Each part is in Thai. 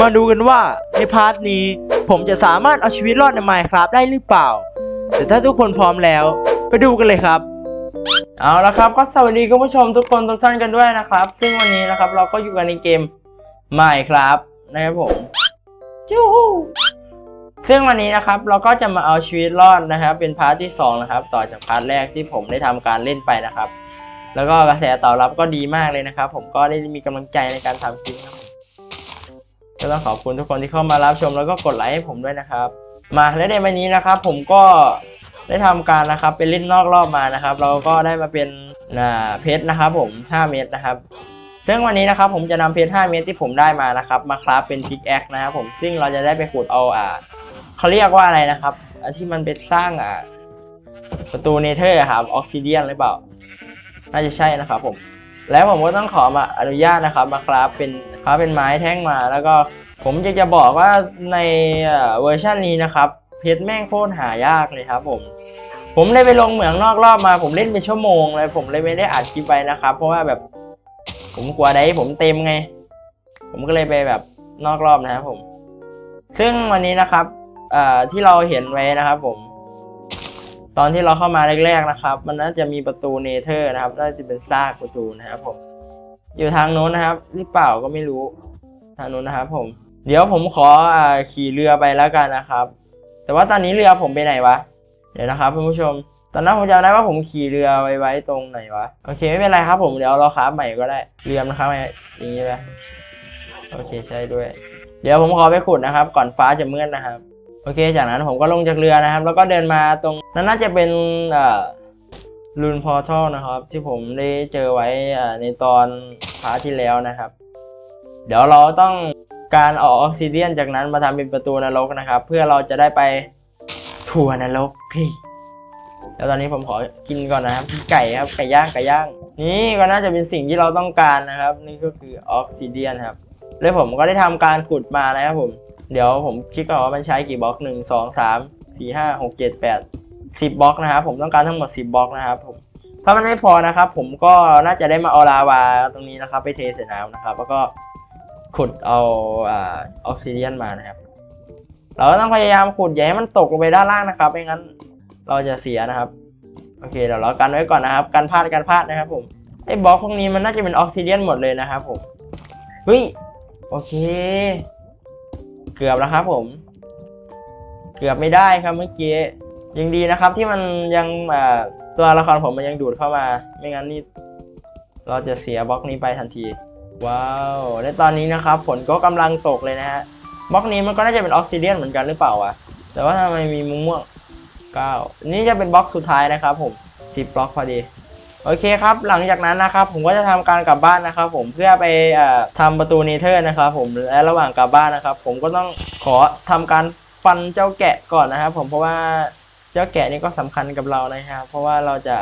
มาดูกันว่าในพาร์ทนี้ ผมจะสามารถเอาชีวิตรอดใน Minecraft ได้หรือเปล่า แต่ถ้าทุกคนพร้อมแล้ว ไปดูกันเลยครับ เอาละครับก็สวัสดีคุณผู้ชมทุกคนทุกท่านกันด้วยนะครับ ซึ่งวันนี้นะครับ เราก็อยู่กันในเกม Minecraft นะครับผมจู้ซึ่งวันนี้นะครับเราก็จะมาเอาชีวิตรอดนะครับ เป็นพาร์ทที่สองนะครับ ต่อจากพาร์ทแรกที่ผมได้ทำการเล่นไปนะครับ แล้วก็กระแสตอบรับก็ดีมากเลยนะครับ ผมก็ได้มีกำลังใจในการทำคลิปครับ ก็ต้องขอบคุณทุกคนที่เข้ามารับชมแล้วก็กดไลค์ให้ผมด้วยนะครับ มาและในวันนี้นะครับ ผมก็ได้ทำการนะครับไปเล่นนอกรอบมานะครับ เราก็ได้มาเป็นเพชรนะครับ ผม 5 เม็ดนะครับซึ่งวันนี้นะครับผมจะนำเพชร 5 เม็ดที่ผมได้มานะครับ มาคราฟเป็นพิกแอคนะครับผมซึ่งเราจะได้ไปขุดเอาอ่าเขาเรียกว่าอะไรนะครับอันที่มันเป็นสร้างอ่าประตูเนเธอร์ครับออกซิเดียนหรือเปล่า น่าจะใช่นะครับผม แล้วผมก็ต้องขอมาอนุญาตนะครับมาคราฟเป็นคราฟเป็นไม้แท่งมา แล้วก็ผมจะจะบอกว่าในเวอร์ชันนี้นะครับเพชรแม่งโคตรหายากเลยครับผม ผมได้ไปลงเหมืองนอกรอบมาผมเล่นเป็นชั่วโมงเลยผมเลยไม่ได้อัดคลิปไปนะครับ เพราะว่าแบบ ผมกลัวได้ผมเต็มไง ผมก็เลยไปแบบนอกรอบนะครับผม ซึ่งวันนี้นะครับที่เราเห็นไว้นะครับผม ตอนที่เราเข้ามาแรกๆนะครับ มันน่าจะมีประตูเนเธอร์นะครับน่าจะเป็นซากประตูนะครับผมอยู่ทางโน้นนะครับ หรือเปล่าก็ไม่รู้ทางโน้นนะครับผม เดี๋ยวผมขออขี่เรือไปแล้วกันนะครับ แต่ว่าตอนนี้เรือผมไปไหนวะเดี๋ยวนะครับคุณผู้ชม ตอนนั้นผมจำได้ว่าผมขี่เรือไว้ไว้ตรงไหนวะโอเคไม่เป็นไรครับ ผมเดี๋ยวเราค้าฟใหม่ก็ได้เรือมันค้าฟใหม่อย่างนี้เลยโอเคใช่ด้วย เดี๋ยวผมขอไปขุดนะครับ ก่อนฟ้าจะมืดนะครับ โอเค จากนั้นผมก็ลงจากเรือนะครับ แล้วก็เดินมาตรงนั้นน่าจะเป็นเอ่อลูนพอร์ทัลนะครับ ที่ผมได้เจอไว้ในตอนพาร์ทที่แล้วนะครับ เดี๋ยวเราต้องการเอาออกซิเดียนจากนั้นมาทำเป็นประตูนรกนะครับ เพื่อเราจะได้ไปทัวร์นรกพี่แล้วตอนนี้ผมขอกินก่อนนะครับไก่ครับไก่ย่างไก่ย่าง นี่ก็น่าจะเป็นสิ่งที่เราต้องการนะครับ นี่ก็คือออกซิเดียนครับแล้วผมก็ได้ทำการขุดมานะครับผม เดี๋ยวผมคิดก่อนว่ามันใช้กี่บล็อกหนึ่งสองสามสี่ห้าหกเจ็ดแปดสิบบล็อกนะครับผมต้องการทั้งหมดสิบบล็อกนะครับผมถ้ามันไม่พอนะครับ ผมก็น่าจะได้มาเอาลาวาตรงนี้นะครับ ไปเทใส่น้ำนะครับ แล้วก็ขุดเอาอ่าออกซิเดียนมานะครับ เราก็ต้องพยายามขุดอย่าให้มันตกลงไปด้านล่างนะครับไม่งั้น เราจะเสียนะครับ โอเคเดี๋ยวเรากันไว้ก่อนนะครับกันพลาดกันพลาดนะครับ ผมไอ้บล็อกพวกนี้มันน่าจะเป็นออกซิเดียนหมดเลยนะครับผมเฮ้ยโอเค เกือบแล้วครับผม เกือบไม่ได้ครับเมื่อกี้ยังดีนะครับ ที่มันยังตัวละครผมมันยังดูดเข้ามา ไม่งั้นนี่เราจะเสียบล็อกนี้ไปทันที ว้าวและตอนนี้นะครับฝนก็กำลังตกเลยนะฮะบล็อกนี้มันก็น่าจะเป็นออกซิเดียนเหมือนกันหรือเปล่าวะแต่ว่าทำไมมีมุมม่วงเก้านี่จะเป็นบล็อกสุดท้ายนะครับผมสิบบล็อกพอดี โอเคครับ หลังจากนั้นนะครับผมก็จะทำการกลับบ้านนะครับ ผมเพื่อไปอ่อทำประตูเนเธอร์นะครับ ผมและระหว่างกลับบ้านนะครับ ผมก็ต้องขอทำการฟันเจ้าแกะก่อนนะครับผมเพราะว่าเจ้าแกะนี่ก็สำคัญกับเรานะครับเพราะว่าเราจะ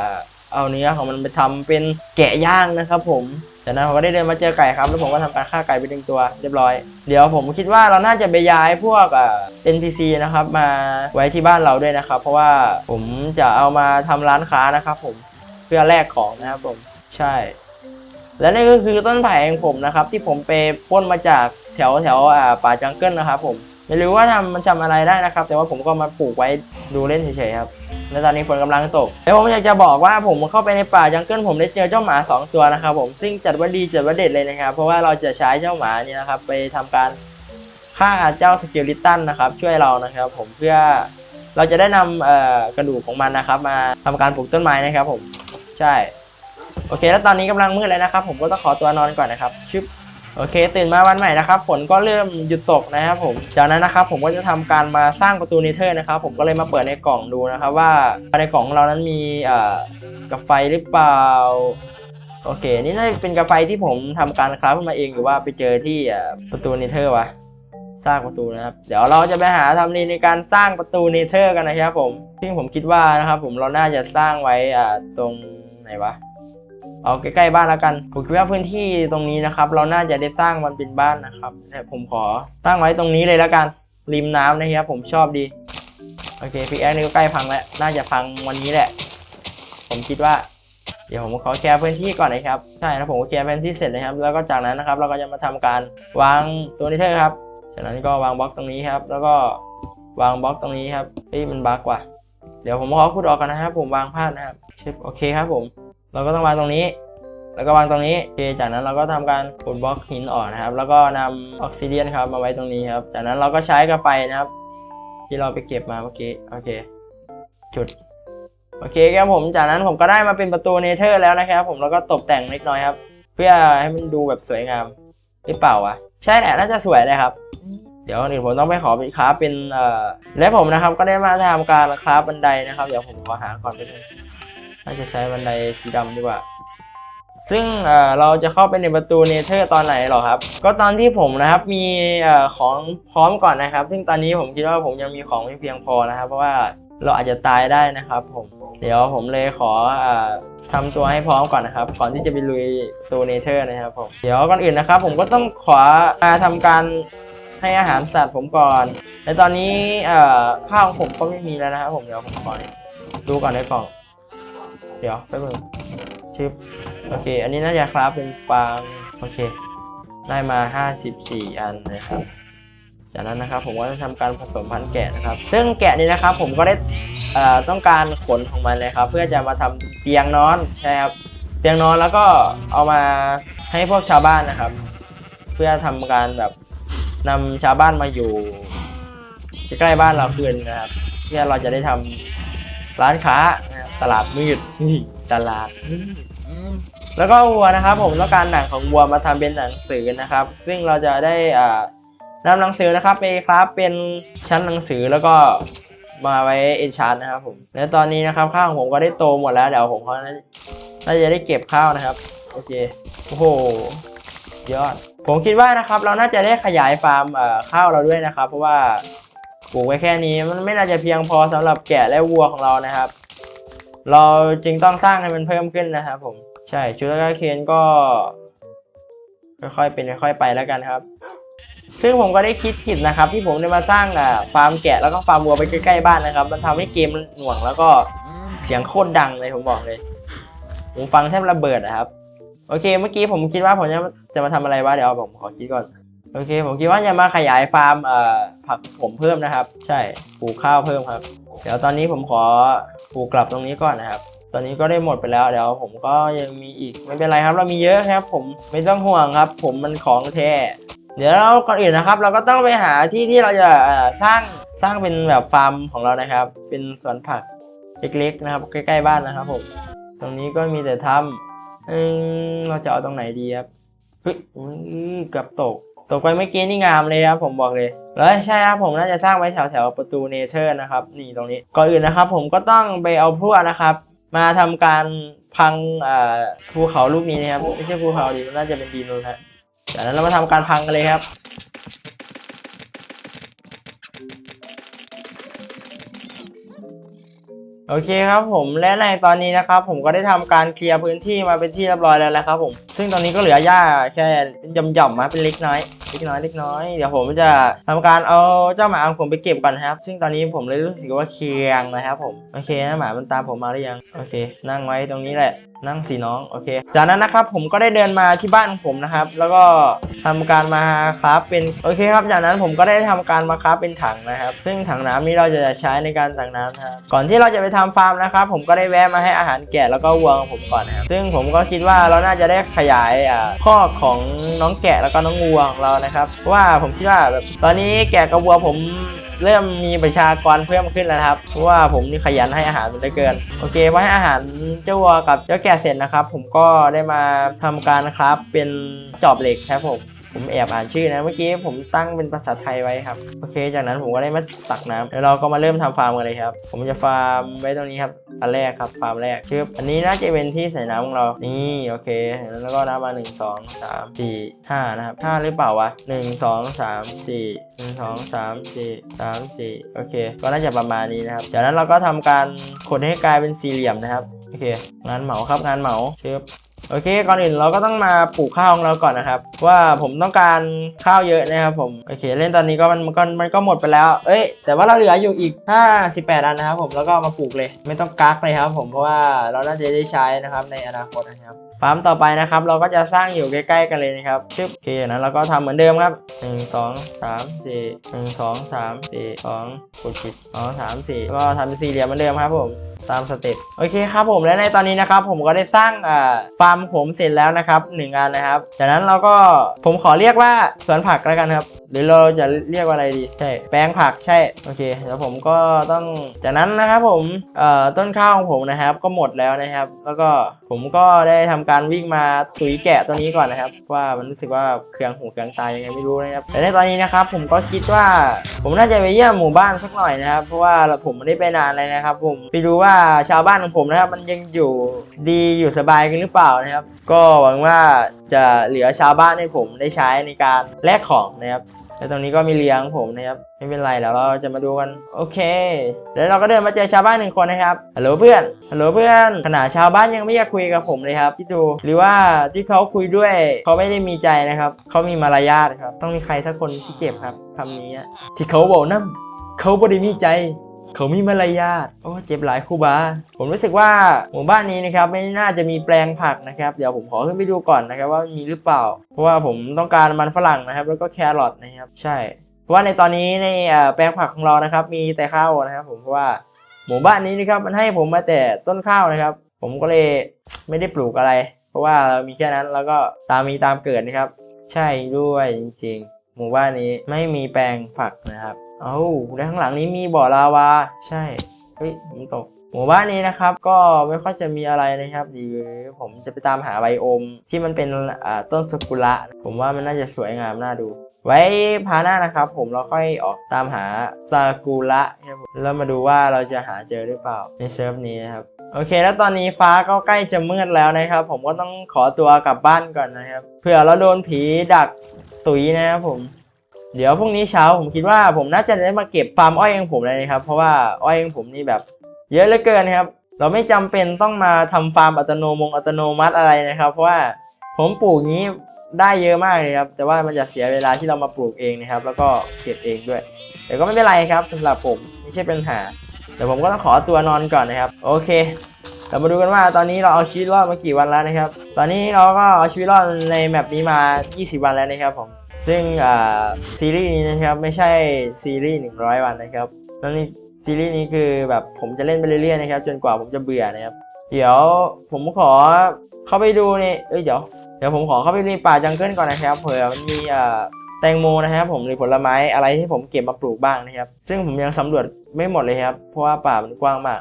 เอาเนื้อของมันไปทำเป็นแกะย่างนะครับ ผมจากนั้นผมก็ได้เดินมาเจอไก่ครับ แล้วผมก็ทำการฆ่าไก่ไปหนึ่งตัวเรียบร้อย เดี๋ยวผมคิดว่าเราน่าจะไปย้ายพวกเอ่า NPC นะครับ มาไว้ที่บ้านเราด้วยนะครับ เพราะว่าผมจะเอามาทำร้านค้านะครับ ผม เพื่อแลกของนะครับผมใช่ และนี่ก็คือต้นไผ่ของผมนะครับ ที่ผมไปปล้นมาจากแถวแถวป่าจังเกิลนะครับผมไม่รู้ว่าทำมันจำอะไรได้นะครับ แต่ว่าผมก็มาปลูกไว้ดูเล่นเฉยๆครับและตอนนี้ฝนกำลังตกแล้วผมอยากจะบอกว่าผมเข้าไปในป่าจังเกิลผมได้เจอเจ้าหมาสองตัวนะครับ ผมซึ่งจัดว่าดีจัดว่าเด็ดเลยนะครับ เพราะว่าเราจะใช้เจ้าหมานี่นะครับ ไปทำการฆ่าเจ้าสกิลิตันนะครับ ช่วยเรานะครับ ผมเพื่อเราจะได้นำกระดูกของมันนะครับ มาทำการปลูกต้นไม้นะครับผม ใช่ โอเค แล้วตอนนี้กำลังมืดเลยนะครับ ผมก็ต้องขอตัวนอนก่อนนะครับชึบโอเค ตื่นมาวันใหม่นะครับฝนก็เริ่มหยุดตกนะครับผมจากนั้นนะครับผมก็จะทำการมาสร้างประตูเนเธอร์นะครับ ผมก็เลยมาเปิดในกล่องดูนะครับ ว่าในกล่องของเรานั้นมีเอ่อกับไฟหรือเปล่าโอเค นี่น่าจะเป็นกาไฟที่ผมทำการคราฟขึ้นมาเองหรือว่าไปเจอที่ประตูเนเธอร์วะสร้างประตูนะครับ เดี๋ยวเราจะไปหาทำเลในการสร้างประตูเนเธอร์กันนะครับผม ซึ่งผมคิดว่านะครับผมเราน่าจะสร้างไว้ตรง ไหนวะเอาใกล้ๆบ้านแล้วกัน ผมคิดว่าพื้นที่ตรงนี้นะครับ เราน่าจะได้สร้างมันเป็นบ้านนะครับแต่ผมขอตั้งไว้ตรงนี้เลยแล้วกัน ริมน้ำนะครับผมชอบดี โอเคพี่แอ๊กนี่ก็ใกล้พังแล้ว น่าจะพังวันนี้แหละ ผมคิดว่า เดี๋ยวผมขอแชร์พื้นที่ก่อนนะครับ ใช่แล้วผมก็แชร์พื้นที่เสร็จนะครับ แล้วก็จากนั้นนะครับ เราก็จะมาทำการวางตัวนิเทอครับ จากนั้นก็วางบล็อกตรงนี้ครับ แล้วก็วางบล็อกตรงนี้ครับเฮ้ยมันบั๊กว่ะ ดี๋ยวผมขอขุดออกกันนะครับ ผมวางพลาดนะครับชึบโอเคครับผม เราก็ต้องวางตรงนี้ แล้วก็วางตรงนี้โอเคจากนั้นเราก็ทำการขุดบล็อกหินออกนะครับ แล้วก็นำออกซิเดียนครับมาไว้ตรงนี้ครับ จากนั้นเราก็ใช้กระไปนะครับ ที่เราไปเก็บมาเมื่อกี้โอเคจุดโอเคครับผมจากนั้นผมก็ได้มาเป็นประตูเนเธอร์แล้วนะครับ ผมแล้วก็ตกแต่งเล็กน้อยครับ เพื่อให้มันดูแบบสวยงามหรือเปล่าวะใช่แหละน่าจะสวยเลยครับ เดี๋ยวก่อนอื่นผมต้องไปขอเป็นคราฟเป็นเอ่อและผมนะครับก็ได้มาทำการคราฟบันไดนะครับเดี๋ยวผมขอหาก่อนไปบนึงน่าจะใช้บันไดสีดำดีกว่า ซึ่งเอ่อเราจะเข้าไปในประตูเนเธอร์ตอนไหนหรอครับ ก็ตอนที่ผมนะครับมีเอ่อของพร้อมก่อนนะครับ ซึ่งตอนนี้ผมคิดว่าผมยังมีของไม่เพียงพอนะครับ เพราะว่าเราอาจจะตายได้นะครับ ผมเดี๋ยวผมเลยขอเอ่อทำตัวให้พร้อมก่อนนะครับ ก่อนที่จะไปลุยตัวเนเธอร์นะครับผมเดี๋ยวก่อนอื่นนะครับ ผมก็ต้องขอมาทำการ ให้อาหารสัตว์ผมก่อนและตอนนี้เอ่อข้าวของผมก็ไม่มีแล้วนะครับผมเดี๋ยวผมขอดูก่อนในกล่อง เดี๋ยวแป๊บนึงชึบโอเค อันนี้น่าจะครับเป็นฟางโอเค ได้มา 54 อันนะครับจากนั้นนะครับผมก็จะทำการผสมพันธุ์แกะนะครับ ซึ่งแกะนี้นะครับผมก็ได้ต้องการขนของมันเลยครับ เพื่อจะมาทำเตียงนอนใช่ครับเตียงนอนแล้วก็เอามาให้พวกชาวบ้านนะครับ เพื่อทำการแบบ นำชาวบ้านมาอยู่ใกล้บ้านเราคืนนะครับเพื่อเราจะได้ทำร้านค้านะครับตลาดมืดตลาดมืดแล้วก็วัวนะครับ ผมต้องการหนังของวัวมาทำเป็นหนังสือนะครับ ซึ่งเราจะได้อ่านำหนังสือนะครับไปครับเป็นชั้นหนังสือแล้วก็มาไว้เอนชานนะครับผมและตอนนี้นะครับข้าวของผมก็ได้โตหมดแล้วเดี๋ยวผมก็น่าจะได้เก็บข้าวนะครับ โอเคโอ้โหยอด ผมคิดว่านะครับเราน่าจะได้ขยายฟาร์มข้าวเราด้วยนะครับ เพราะว่าปลูกไว้แค่นี้มันไม่น่าจะเพียงพอสำหรับแกะและวัวของเรานะครับ เราจึงต้องสร้างให้มันเพิ่มขึ้นนะครับผมใช่ชุดแล้วก็เคนก็ค่อยๆเป็นค่อยๆไปแล้วกันครับ ซึ่งผมก็ได้คิดผิดนะครับ ที่ผมได้มาสร้างฟาร์มแกะแล้วก็ฟาร์มวัวไปใกล้ๆบ้านนะครับ มันทำให้เกมหน่วงแล้วก็เสียงโคตรดังเลยผมบอกเลยผมฟังแทบระเบิดนะครับ โอเค เมื่อกี้ผมคิดว่าผมจะจะมาทำอะไรวะเดี๋ยวผมขอคิดก่อน โอเค ผมคิดว่าจะมาขยายฟาร์มเอ่อผักผมเพิ่มนะครับ ใช่ปลูกข้าวเพิ่มครับ เดี๋ยวตอนนี้ผมขอปลูกกลับตรงนี้ก่อนนะครับ ตอนนี้ก็ได้หมดไปแล้วเดี๋ยวผมก็ยังมีอีกไม่เป็นไรครับ เรามีเยอะครับ ผมไม่ต้องห่วงครับ ผมมันของแท้เดี๋ยวเราก่อนอื่นนะครับ เราก็ต้องไปหาที่ที่เราจะสร้างสร้างเป็นแบบฟาร์มของเรานะครับ เป็นสวนผักเล็กๆนะครับ ใกล้ๆบ้านนะครับผมตรงนี้ก็มีแต่ถ้ำอืมเราจะเอาตรงไหนดีครับเฮ้ยเกือบตก ตกไปเมื่อกี้นี่งามเลยครับผมบอกเลยแล้วใช่ครับผมน่าจะสร้างไว้แถวแถวๆประตูเนเธอร์นะครับ นี่ตรงนี้ก่อนอื่นนะครับ ผมก็ต้องไปเอาพวกนะครับ มาทำการพังภูเขาลูกนี้นะครับไม่ใช่ภูเขาดิน่าจะเป็นดินนู่นฮะจากนั้นเรามาทำการพังกันเลยครับ โอเคครับผมและในตอนนี้นะครับผมก็ได้ทำการเคลียร์พื้นที่มาเป็นที่เรียบร้อยแล้วนะครับผม ซึ่งตอนนี้ก็เหลือหญ้าแค่ย่อมๆมาเป็นเล็กน้อยเล็กน้อยเล็กน้อย เดี๋ยวผมจะทำการเอาเจ้าหมาของผมไปเก็บก่อนนะครับ ซึ่งตอนนี้ผมเลยรู้สึกว่าเคียงนะครับผม โอเคนะหมามันตามผมมาหรือยัง โอเค นั่งไว้ตรงนี้แหละ นั่งสิน้อง โอเค จากนั้นนะครับผมก็ได้เดินมาที่บ้านของผมนะครับ แล้วก็ทำการมาคราฟเป็น โอเคครับ จากนั้นผมก็ได้ทำการมาคราฟเป็นถังนะครับ ซึ่งถังน้ำนี้เราจะใช้ในการตักน้ำครับ ก่อนที่เราจะไปทำฟาร์มนะครับ ผมก็ได้แวะมาให้อาหารแกะแล้วก็วัวของผมก่อนนะครับ ซึ่งผมก็คิดว่าเราน่าจะได้ขยยาข้อกของน้องแกะแล้วก็น้องวัวของเรานะครับว่าผมคิดว่าแบบตอนนี้แกะกับวัวผมเริ่มมีประชากรเพิ่มขึ้นแล้วครับเพราะว่าผมนี่ขยันให้อาหารมันได้เกิน โอเคพอให้อาหารเจ้าวัวกับเจ้าแกะเสร็จนะครับ ผมก็ได้มาทำการครับเป็นจอบเหล็กครับผม ผมแอบอ่านชื่อนะเมื่อกี้ผมตั้งเป็นภาษาไทยไว้ครับ โอเค จากนั้นผมก็ได้มาตักน้ำแล้วเราก็มาเริ่มทำฟาร์มกันเลยครับ ผมจะฟาร์มไว้ตรงนี้ครับอันแรกครับฟาร์มแรกคืออันนี้น่าจะเป็นที่ใส่น้ำของเรา นี่โอเค แล้วก็น้ำมาหนึ่งสองสามสี่ห้านะครับห้าหรือเปล่าวะหนึ่งสองสามสี่หนึ่งสองสามสี่สามสี่โอเค ก็น่าจะประมาณนี้นะครับ จากนั้นเราก็ทำการขดให้กลายเป็นสี่เหลี่ยมนะครับ โอเค งานเหมาครับงานเหมาเชิบ โอเค ก่อนอื่นเราก็ต้องมาปลูกข้าวของเราก่อนนะครับ ว่าผมต้องการข้าวเยอะนะครับผม โอเค เล่นตอนนี้ก็มันก็มันก็หมดไปแล้ว เอ้ย แต่ว่าเราเหลืออยู่อีก 58 อันนะครับ ผม แล้วก็มาปลูกเลย ไม่ต้องกักเลยครับ ผม เพราะว่าเราน่าจะได้ใช้นะครับในอนาคตนะครับฟาร์มต่อไปนะครับ เราก็จะสร้างอยู่ใกล้ ๆ กันเลยนะครับชึบโอเคนะเราก็ทำเหมือนเดิมครับหนึ่งสองสามสี่หนึ่งสองสามสี่สองกดผิดสองสามสี่ก็ทำเป็นสี่เหลี่ยมเหมือนเดิมครับผม ตามสเต็ปโอเคครับผมและในตอนนี้นะครับผมก็ได้สร้างฟาร์มผมเสร็จแล้วนะครับหนึ่งอันนะครับ จากนั้นเราก็ผมขอเรียกว่าสวนผักแล้วกันครับ หรือเราจะเรียกว่าอะไรดีใช่แปลงผักใช่โอเคแล้วผมก็ต้องจากนั้นนะครับผมเอ่อต้นข้าวของผมนะครับ ก็หมดแล้วนะครับ แล้วก็ผมก็ได้ทำการวิ่งมาตุยแกะตัวนี้ก่อนนะครับ ว่ามันรู้สึกว่าเครื่องหูเครื่องตายังไงไม่รู้นะครับแต่ในตอนนี้นะครับ ผมก็คิดว่าผมน่าจะไปเยี่ยมหมู่บ้านสักหน่อยนะครับ เพราะว่าผมไม่ได้ไปนานเลยนะครับ ผมไปดูว่าชาวบ้านของผมนะครับ มันยังอยู่ดีอยู่สบายกันหรือเปล่านะครับ ก็หวังว่าจะเหลือชาวบ้านให้ผมได้ใช้ในการแลกของนะครับแล้วตรงนี้ก็มีเลี้ยงผมนะครับ ไม่เป็นไรแล้วเราจะมาดูกัน โอเค แล้วเราก็เดินมาเจอชาวบ้านหนึ่งคนนะครับฮัลโหลเพื่อนฮัลโหลเพื่อนขนาดชาวบ้านยังไม่อยากคุยกับผมเลยครับที่ดูหรือว่าที่เขาคุยด้วยเขาไม่ได้มีใจนะครับเขามีมารยาทครับ ต้องมีใครสักคนที่เจ็บครับคำนี้ที่เขาบอกนั่นเขาไม่ได้มีใจ เขามีมารยาทโอ้เจ็บหลายครูบา ผมรู้สึกว่าหมู่บ้านนี้นะครับไม่น่าจะมีแปลงผักนะครับ เดี๋ยวผมขอขึ้นไปดูก่อนนะครับว่ามีหรือเปล่า เพราะว่าผมต้องการมันฝรั่งนะครับ แล้วก็แครอทนะครับ ใช่ เพราะว่าในตอนนี้ในแปลงผักของเรานะครับ มีแต่ข้าวนะครับ ผมเพราะว่าหมู่บ้านนี้นะครับมันให้ผมมาแต่ต้นข้าวนะครับ ผมก็เลยไม่ได้ปลูกอะไร เพราะว่าเรามีแค่นั้นแล้วก็ตามมีตามเกิดนะครับ ใช่ด้วยจริง ๆ หมู่บ้านนี้ไม่มีแปลงผักนะครับ เอ้าในข้างหลังนี้มีบ่อลาวา ใช่ เฮ้ยผมตก หมู่บ้านนี้นะครับ ก็ไม่ค่อยจะมีอะไรนะครับเดี๋ยวผมจะไปตามหาไบโอม ที่มันเป็นต้นสกุระผมว่ามันน่าจะสวยงามน่าดู ไว้พาหน้านะครับ ผมเราค่อยออกตามหาซากุระครับผมแล้วมาดูว่าเราจะหาเจอหรือเปล่าในเซิร์ฟนี้นะครับโอเค แล้วตอนนี้ฟ้าก็ใกล้จะมืดแล้วนะครับ ผมก็ต้องขอตัวกลับบ้านก่อนนะครับเผื่อเราโดนผีดักตุ๋ยนะครับผม เดี๋ยวพรุ่งนี้เช้าผมคิดว่าผมน่าจะได้มาเก็บฟาร์มอ้อยของผมเลยนะครับ เพราะว่าอ้อยของผมนี่แบบ เยอะเหลือเกินนะครับ เราไม่จำเป็นต้องมาทำฟาร์มอัตโนมงอัตโนมัติอะไรนะครับ เพราะว่าผมปลูกนี้ได้เยอะมากเลยครับ แต่ว่ามันจะเสียเวลาที่เรามาปลูกเองนะครับ แล้วก็เก็บเองด้วย แต่ก็ไม่เป็นไรครับสำหรับผมไม่ใช่ปัญหาเดี๋ยวผมก็ต้องขอตัวนอนก่อนนะครับ โอเคเรามาดูกันว่าตอนนี้เราเอาชีวิตรอดมากี่วันแล้วนะครับ ตอนนี้เราก็เอาชีวิตรอดในแมปนี้มา 20 วันแล้วนะครับผม ซึ่งซีรีส์นี้นะครับไม่ใช่ซีรีส์100 วันนะครับแล้วนี่ซีรีส์นี้คือแบบผมจะเล่นไปเรื่อยๆนะครับ จนกว่าผมจะเบื่อนะครับ เดี๋ยวผมขอเข้าไปดูในเอ้ยเดี๋ยวเดี๋ยวผมขอเข้าไปในป่าจังเกิลก่อนนะครับเผื่อมันมีอ่าแตงโมนะครับผมหรือผลไม้อะไรที่ผมเก็บมาปลูกบ้างนะครับ ซึ่งผมยังสำรวจไม่หมดเลยครับ เพราะว่าป่ามันกว้างมาก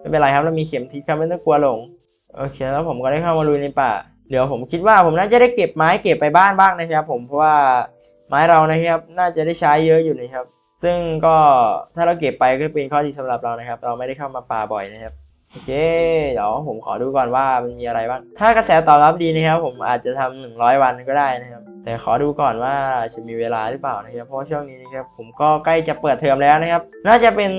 ไม่เป็นไรครับเรามีเข็มทิศครับไม่ต้องกลัวหลงโอเคแล้วผมก็ได้เข้ามาลุยในป่า เดี๋ยวผมคิดว่าผมน่าจะได้เก็บไม้เก็บไปบ้านบ้างนะครับ ผมเพราะว่าไม้เรานะครับ น่าจะได้ใช้เยอะอยู่นะครับ ซึ่งก็ถ้าเราเก็บไปก็เป็นข้อดีสำหรับเรานะครับ เราไม่ได้เข้ามาป่าบ่อยนะครับโอเคเดี๋ยวผมขอดูก่อนว่ามันมีอะไรบ้างถ้ากระแสตอบรับดีนะครับ ผมอาจจะทำหนึ่งร้อยวันก็ได้นะครับ แต่ขอดูก่อนว่าจะมีเวลาหรือเปล่านะครับ เพราะช่วงนี้นะครับผมก็ใกล้จะเปิดเทอมแล้วนะครับ น่าจะเป็น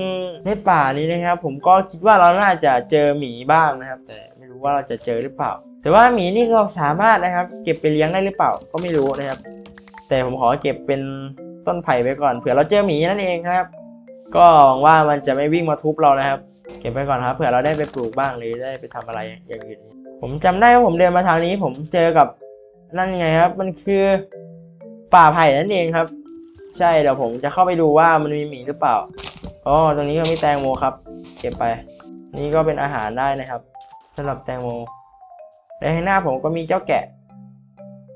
ในป่านี้นะครับ ผมก็คิดว่าเราน่าจะเจอหมีบ้างนะครับ แต่ไม่รู้ว่าเราจะเจอหรือเปล่า แต่ว่าหมีนี่เราสามารถนะครับ เก็บไปเลี้ยงได้หรือเปล่าก็ไม่รู้นะครับ แต่ผมขอเก็บเป็นต้นไผ่ไปก่อนเผื่อเราเจอหมีนั่นเองนะครับ ก็หวังว่ามันจะไม่วิ่งมาทุบเรานะครับ เก็บไปก่อนครับเผื่อเราได้ไปปลูกบ้างหรือได้ไปทำอะไรอย่างอื่นผมจำได้ว่าผมเดินมาทางนี้ ผมเจอกับนั่นไงครับ มันคือป่าไผ่นั่นเองครับ ใช่เดี๋ยวผมจะเข้าไปดูว่ามันมีหมีหรือเปล่าอ๋อตรงนี้ก็มีแตงโมครับ เก็บไป นี่ก็เป็นอาหารได้นะครับสำหรับแตงโม ในข้างหน้าผมก็มีเจ้าแกะ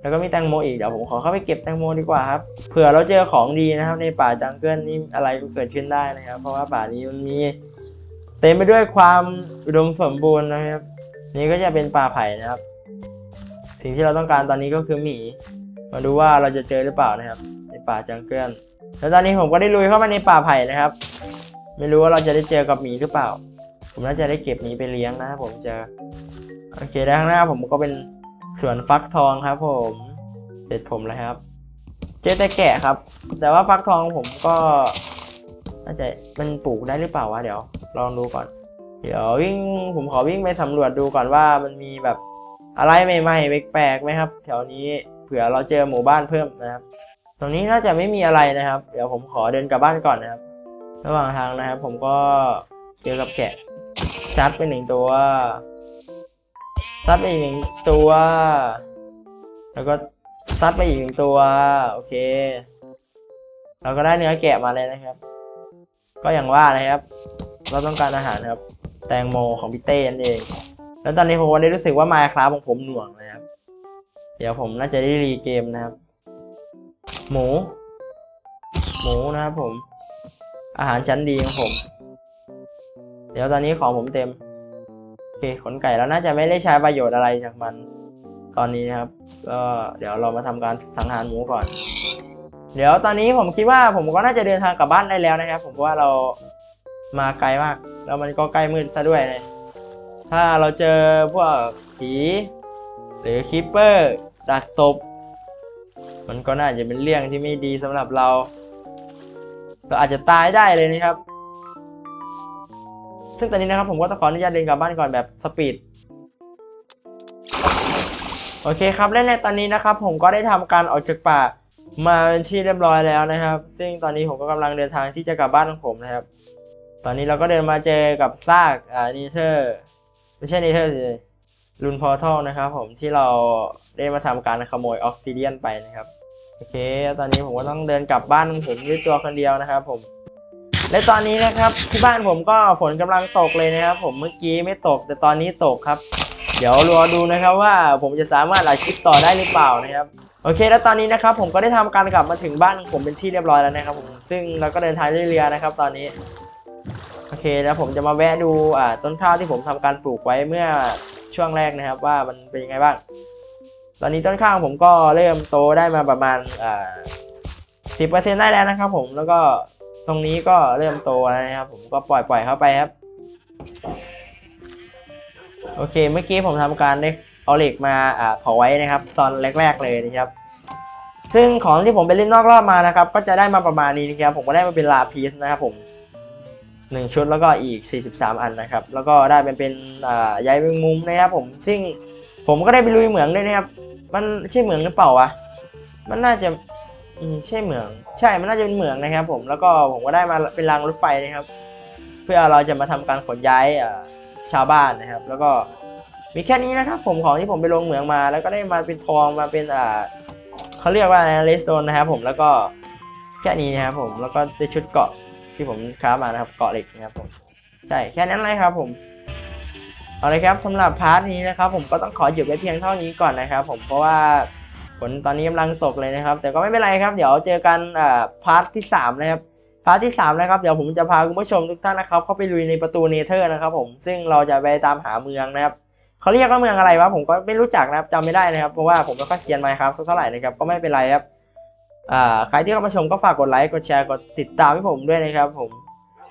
แล้วก็มีแตงโมอีกเดี๋ยวผมขอเข้าไปเก็บแตงโมดีกว่าครับเผื่อเราเจอของดีนะครับ ในป่าจังเกิลนี่อะไรก็เกิดขึ้นได้นะครับ เพราะว่าป่านี้มันมีเต็มไปด้วยความอุดมสมบูรณ์นะครับ นี่ก็จะเป็นป่าไผ่นะครับ สิ่งที่เราต้องการตอนนี้ก็คือหมี มาดูว่าเราจะเจอหรือเปล่านะครับ ในป่าจังเกิลแล้วตอนนี้ผมก็ได้ลุยเข้ามาในป่าไผ่นะครับ ไม่รู้ว่าเราจะได้เจอกับหมีหรือเปล่า ผมน่าจะได้เก็บหมีไปเลี้ยงนะถ้าผมจอ โอเคด้านหน้าผมก็เป็นสวนฟักทองครับ ผมเสร็จผมแล้วครับ เจอแต่แกะครับ แต่ว่าฟักทองผมก็น่าจะมันปลูกได้หรือเปล่าวะเดี๋ยว ลองดูก่อน เดี๋ยววิ่งผมขอวิ่งไปสำรวจดูก่อนว่ามันมีแบบอะไรใหม่ๆแปลกๆไหมครับ แถวนี้เผื่อเราเจอหมู่บ้านเพิ่มนะครับ ตรงนี้น่าจะไม่มีอะไรนะครับ เดี๋ยวผมขอเดินกลับบ้านก่อนนะครับ ระหว่างทางนะครับ ผมก็เจอกับแกะจัดไปหนึ่งตัว ซัดไปอีกหนึ่งตัว แล้วก็ซัดไปอีกหนึ่งตัว โอเค เราก็ได้เนื้อแกะมาเลยนะครับ ก็อย่างว่านะครับ เราต้องการอาหารครับ แตงโมของพี่เต้นั่นเอง แล้วตอนนี้ผมก็ได้รู้สึกว่า Minecraft ของผมหน่วงนะครับ เดี๋ยวผมน่าจะได้รีเกมนะครับ หมู หมูนะครับผม อาหารชั้นดีของผม เดี๋ยวตอนนี้ของผมเต็ม โอเคขนไก่แล้วน่าจะไม่ได้ใช้ประโยชน์อะไรจากมัน ตอนนี้นะครับ ก็เดี๋ยวเรามาทำการสังหารหมูก่อน เดี๋ยวตอนนี้ผมคิดว่าผมก็น่าจะเดินทางกลับบ้านได้แล้วนะครับ ผมว่าเรามาไกลมาก แล้วมันก็ใกล้มืดซะด้วยเลย ถ้าเราเจอพวกผี หรือคิปเปอร์ดักตบ มันก็น่าจะเป็นเรื่องที่ไม่ดีสำหรับเรา เราอาจจะตายได้เลยนะครับ ซึ่งตอนนี้นะครับผมก็ต้องขออนุญาตเดินกลับบ้านก่อนแบบสปีดโอเคครับและในตอนนี้นะครับ ผมก็ได้ทำการออกจากป่ามาเป็นที่เรียบร้อยแล้วนะครับ ซึ่งตอนนี้ผมก็กำลังเดินทางที่จะกลับบ้านของผมนะครับ ตอนนี้เราก็เดินมาเจอกับซากอ่านีเธอร์ไม่ใช่นีเธอร์สิลุนพอร์ทัลนะครับ ผมที่เราได้มาทำการขโมยออกซิเดียนไปนะครับโอเค ตอนนี้ผมก็ต้องเดินกลับบ้านของผมด้วยตัวคนเดียวนะครับ ผม และตอนนี้นะครับที่บ้านผมก็ฝนกำลังตกเลยนะครับ ผมเมื่อกี้ไม่ตก แต่ตอนนี้ตกครับ เดี๋ยวรอดูนะครับว่าผมจะสามารถอัดคลิปต่อได้หรือเปล่านะครับโอเค แล้วตอนนี้นะครับผมก็ได้ทำการกลับมาถึงบ้านผมเป็นที่เรียบร้อยแล้วนะครับผมซึ่งเราก็เดินทางด้วยเรือนะครับ ตอนนี้โอเคแล้วผมจะมาแวะดูอ่าต้นข้าวที่ผมทำการปลูกไว้เมื่อช่วงแรกนะครับ ว่ามันเป็นยังไงบ้าง ตอนนี้ต้นข้าวของผมก็เริ่มโตได้มาประมาณอ่าสิบเปอร์เซ็นได้แล้วนะครับ ผมแล้วก็ ตรงนี้ก็เริ่มโตแล้วนะครับผมก็ปล่อยปล่อยเข้าไปครับ โอเคเมื่อกี้ผมทำการได้เอาเหล็กมาอ่าเผาไว้นะครับ ตอนแรก ๆ เลยนะครับ ซึ่งของที่ผมไปเล่นนอกรอบมานะครับ ก็จะได้มาประมาณนี้นะครับ ผมก็ได้มาเป็นลาพีสนะครับผมหนึ่งชุดแล้วก็อีก 43 อันนะครับ แล้วก็ได้เป็นเป็นอ่าใยแมงมุมนะครับ ผมซึ่งผมก็ได้ไปลุยเหมืองด้วยนะครับ มันใช่เหมืองหรือเปล่าวะมันน่าจะ อืมใช่เหมือง ใช่มันน่าจะเป็นเหมืองนะครับ ผมแล้วก็ผมก็ได้มาเป็นรางรถไฟนะครับ เพื่อเราจะมาทำการขนย้ายอ่าชาวบ้านนะครับ แล้วก็มีแค่นี้นะครับ ผมของที่ผมไปลงเหมืองมา แล้วก็ได้มาเป็นทองมาเป็นอ่าเขาเรียกว่าอะไรเลสโตนนะครับ ผมแล้วก็แค่นี้นะครับผมแล้วก็ได้ชุดเกาะที่ผมค้ามานะครับ เกาะเหล็กนะครับผมใช่แค่นั้นเลยครับ ผมเอาเลยครับสำหรับพาร์ทนี้นะครับ ผมก็ต้องขอหยุดไว้เพียงเท่านี้ก่อนนะครับ ผมเพราะว่า ฝนตอนนี้กำลังตกเลยนะครับ แต่ก็ไม่เป็นไรครับ เดี๋ยวเจอกันอ่าพาร์ทที่สามนะครับพาร์ทที่สามนะครับเดี๋ยวผมจะพาคุณผู้ชมทุกท่านนะครับ เข้าไปลุยในประตูเนเธอร์นะครับ ผมซึ่งเราจะไปตามหาเมืองนะครับเขาเรียกว่าเมืองอะไรวะผมก็ไม่รู้จักนะครับจำไม่ได้นะครับเพราะว่าผมไม่ค่อยเขียนมาครับสักเท่าไหร่นะครับก็ไม่เป็นไรครับอ่าใครที่เข้ามาชมก็ฝากกดไลค์กดแชร์กดติดตามให้ผมด้วยนะครับ ผม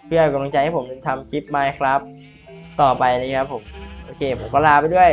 เพื่อเป็นกำลังใจให้ผมทำคลิปมครับ ต่อไปนะครับผมโอเค ผมก็ลาไปด้วย